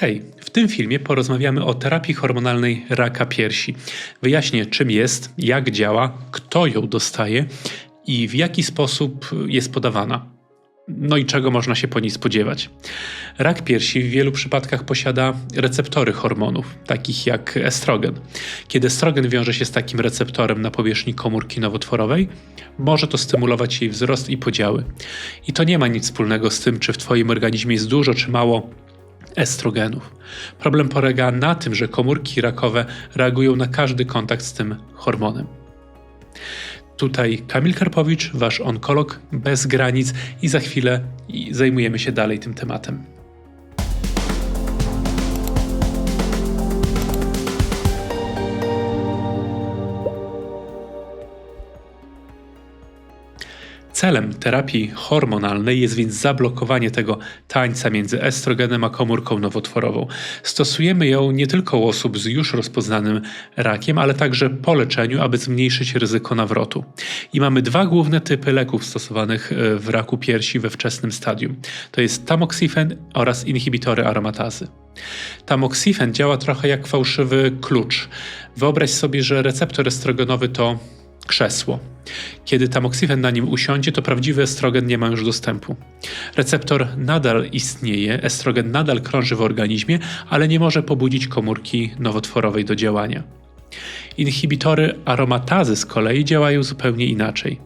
Hej, w tym filmie porozmawiamy o terapii hormonalnej raka piersi. Wyjaśnię, czym jest, jak działa, kto ją dostaje i w jaki sposób jest podawana. No i czego można się po niej spodziewać. Rak piersi w wielu przypadkach posiada receptory hormonów, takich jak estrogen. Kiedy estrogen wiąże się z takim receptorem na powierzchni komórki nowotworowej, może to stymulować jej wzrost i podziały. I to nie ma nic wspólnego z tym, czy w Twoim organizmie jest dużo czy mało estrogenów. Problem polega na tym, że komórki rakowe reagują na każdy kontakt z tym hormonem. Tutaj Kamil Karpowicz, wasz onkolog bez granic i za chwilę zajmujemy się dalej tym tematem. Celem terapii hormonalnej jest więc zablokowanie tego tańca między estrogenem a komórką nowotworową. Stosujemy ją nie tylko u osób z już rozpoznanym rakiem, ale także po leczeniu, aby zmniejszyć ryzyko nawrotu. I mamy dwa główne typy leków stosowanych e, w raku piersi we wczesnym stadium. To jest tamoxifen oraz inhibitory aromatazy. Tamoxifen działa trochę jak fałszywy klucz. Wyobraź sobie, że receptor estrogenowy to krzesło. Kiedy tamoksifen na nim usiądzie, to prawdziwy estrogen nie ma już dostępu. Receptor nadal istnieje, estrogen nadal krąży w organizmie, ale nie może pobudzić komórki nowotworowej do działania. Inhibitory aromatazy z kolei działają zupełnie inaczej.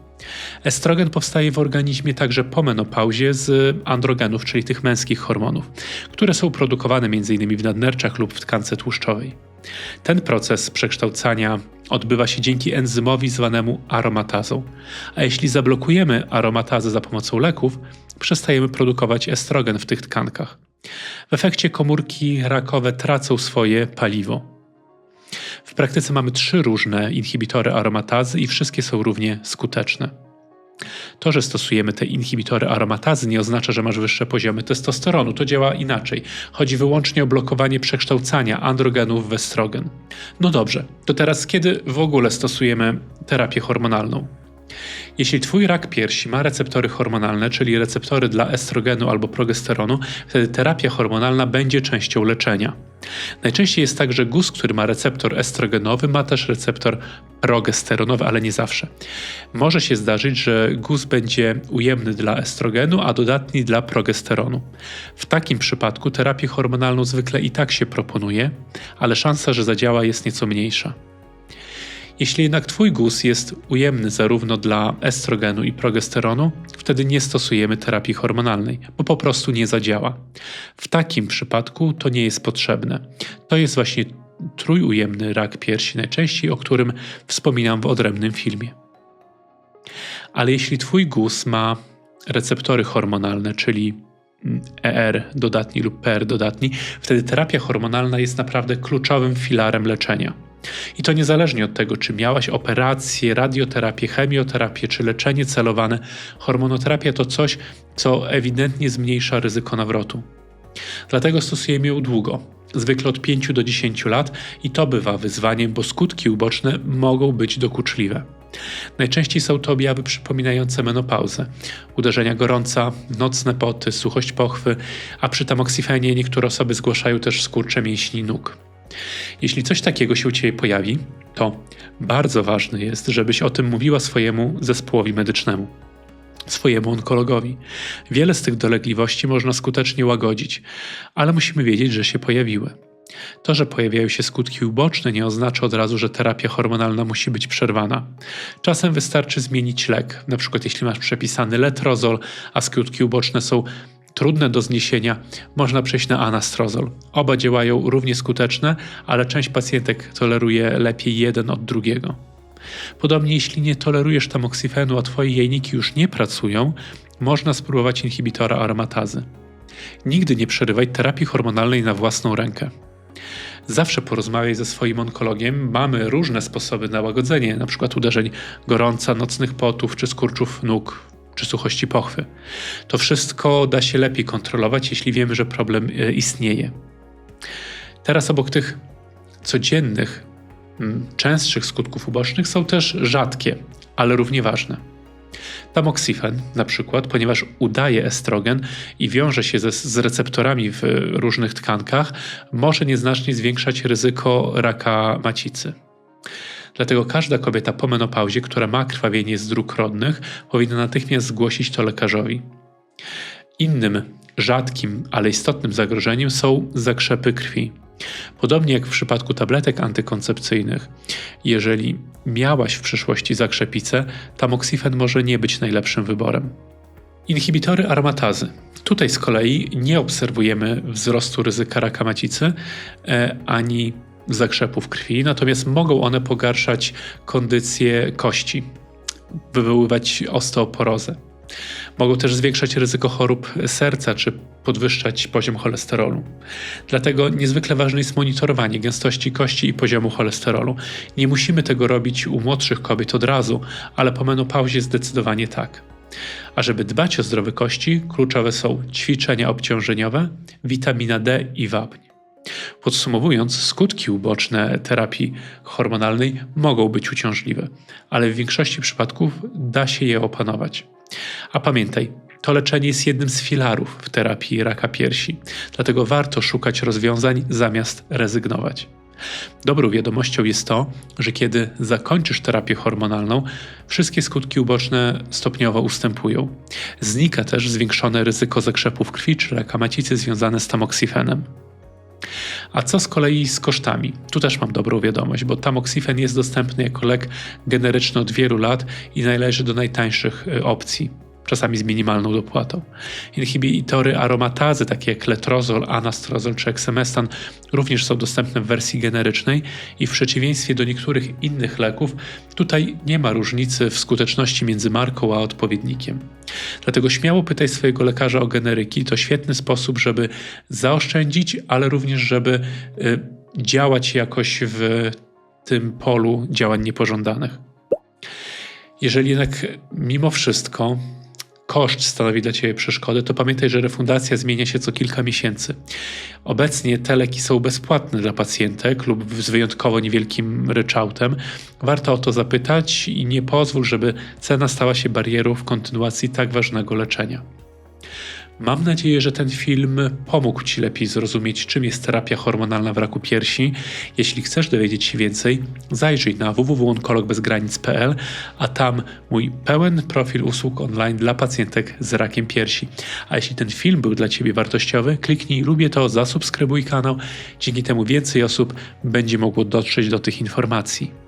Estrogen powstaje w organizmie także po menopauzie z androgenów, czyli tych męskich hormonów, które są produkowane m.in. w nadnerczach lub w tkance tłuszczowej. Ten proces przekształcania odbywa się dzięki enzymowi zwanemu aromatazą. A jeśli zablokujemy aromatazę za pomocą leków, przestajemy produkować estrogen w tych tkankach. W efekcie komórki rakowe tracą swoje paliwo. W praktyce mamy trzy różne inhibitory aromatazy i wszystkie są równie skuteczne. To, że stosujemy te inhibitory aromatazy, nie oznacza, że masz wyższe poziomy testosteronu. To działa inaczej. Chodzi wyłącznie o blokowanie przekształcania androgenów w estrogen. No dobrze, to teraz kiedy w ogóle stosujemy terapię hormonalną? Jeśli twój rak piersi ma receptory hormonalne, czyli receptory dla estrogenu albo progesteronu, wtedy terapia hormonalna będzie częścią leczenia. Najczęściej jest tak, że guz, który ma receptor estrogenowy, ma też receptor progesteronowy, ale nie zawsze. Może się zdarzyć, że guz będzie ujemny dla estrogenu, a dodatni dla progesteronu. W takim przypadku terapię hormonalną zwykle i tak się proponuje, ale szansa, że zadziała jest nieco mniejsza. Jeśli jednak Twój guz jest ujemny zarówno dla estrogenu i progesteronu, wtedy nie stosujemy terapii hormonalnej, bo po prostu nie zadziała. W takim przypadku to nie jest potrzebne. To jest właśnie trójujemny rak piersi najczęściej, o którym wspominam w odrębnym filmie. Ale jeśli Twój guz ma receptory hormonalne, czyli ER dodatni lub PR dodatni, wtedy terapia hormonalna jest naprawdę kluczowym filarem leczenia. I to niezależnie od tego, czy miałaś operację, radioterapię, chemioterapię czy leczenie celowane, hormonoterapia to coś, co ewidentnie zmniejsza ryzyko nawrotu. Dlatego stosujemy ją długo, zwykle od 5 do 10 lat, i to bywa wyzwaniem, bo skutki uboczne mogą być dokuczliwe. Najczęściej są to objawy przypominające menopauzę. Uderzenia gorąca, nocne poty, suchość pochwy, a przy tamoksifenie niektóre osoby zgłaszają też skurcze mięśni nóg. Jeśli coś takiego się u Ciebie pojawi, to bardzo ważne jest, żebyś o tym mówiła swojemu zespołowi medycznemu, swojemu onkologowi. Wiele z tych dolegliwości można skutecznie łagodzić, ale musimy wiedzieć, że się pojawiły. To, że pojawiają się skutki uboczne, nie oznacza od razu, że terapia hormonalna musi być przerwana. Czasem wystarczy zmienić lek, przykład jeśli masz przepisany letrozol, a skutki uboczne są trudne do zniesienia, można przejść na anastrozol. Oba działają równie skuteczne, ale część pacjentek toleruje lepiej jeden od drugiego. Podobnie jeśli nie tolerujesz tamoksifenu, a twoje jajniki już nie pracują, można spróbować inhibitora aromatazy. Nigdy nie przerywaj terapii hormonalnej na własną rękę. Zawsze porozmawiaj ze swoim onkologiem. Mamy różne sposoby na łagodzenie, np. uderzeń gorąca, nocnych potów czy skurczów nóg czy suchości pochwy. To wszystko da się lepiej kontrolować, jeśli wiemy, że problem e, istnieje. Teraz obok tych codziennych, częstszych skutków ubocznych są też rzadkie, ale równie ważne. Tamoxifen na przykład, ponieważ udaje estrogen i wiąże się ze, z receptorami w różnych tkankach, może nieznacznie zwiększać ryzyko raka macicy. Dlatego każda kobieta po menopauzie, która ma krwawienie z dróg rodnych, powinna natychmiast zgłosić to lekarzowi. Innym rzadkim, ale istotnym zagrożeniem są zakrzepy krwi. Podobnie jak w przypadku tabletek antykoncepcyjnych, jeżeli miałaś w przeszłości zakrzepicę, tamoxifen może nie być najlepszym wyborem. Inhibitory aromatazy. Tutaj z kolei nie obserwujemy wzrostu ryzyka raka macicy e, ani zakrzepów krwi, natomiast mogą one pogarszać kondycję kości, wywoływać osteoporozę. Mogą też zwiększać ryzyko chorób serca czy podwyższać poziom cholesterolu. Dlatego niezwykle ważne jest monitorowanie gęstości kości i poziomu cholesterolu. Nie musimy tego robić u młodszych kobiet od razu, ale po menopauzie zdecydowanie tak. A żeby dbać o zdrowe kości, kluczowe są ćwiczenia obciążeniowe, witamina D i wapń. Podsumowując, skutki uboczne terapii hormonalnej mogą być uciążliwe, ale w większości przypadków da się je opanować. A pamiętaj, to leczenie jest jednym z filarów w terapii raka piersi, dlatego warto szukać rozwiązań zamiast rezygnować. Dobrą wiadomością jest to, że kiedy zakończysz terapię hormonalną, wszystkie skutki uboczne stopniowo ustępują. Znika też zwiększone ryzyko zakrzepów krwi czy raka macicy związane z tamoksifenem. A co z kolei z kosztami? Tu też mam dobrą wiadomość, bo tamoxifen jest dostępny jako lek generyczny od wielu lat i należy do najtańszych y, opcji czasami z minimalną dopłatą. Inhibitory aromatazy, takie jak letrozol, anastrozol czy eksemestan, również są dostępne w wersji generycznej i w przeciwieństwie do niektórych innych leków, tutaj nie ma różnicy w skuteczności między marką a odpowiednikiem. Dlatego śmiało pytaj swojego lekarza o generyki. To świetny sposób, żeby zaoszczędzić, ale również, żeby y, działać jakoś w tym polu działań niepożądanych. Jeżeli jednak mimo wszystko koszt stanowi dla Ciebie przeszkodę, to pamiętaj, że refundacja zmienia się co kilka miesięcy. Obecnie te leki są bezpłatne dla pacjentek lub z wyjątkowo niewielkim ryczałtem. Warto o to zapytać i nie pozwól, żeby cena stała się barierą w kontynuacji tak ważnego leczenia. Mam nadzieję, że ten film pomógł Ci lepiej zrozumieć, czym jest terapia hormonalna w raku piersi. Jeśli chcesz dowiedzieć się więcej, zajrzyj na www.onkologbezgranic.pl, a tam mój pełen profil usług online dla pacjentek z rakiem piersi. A jeśli ten film był dla Ciebie wartościowy, kliknij lubię to, zasubskrybuj kanał. Dzięki temu więcej osób będzie mogło dotrzeć do tych informacji.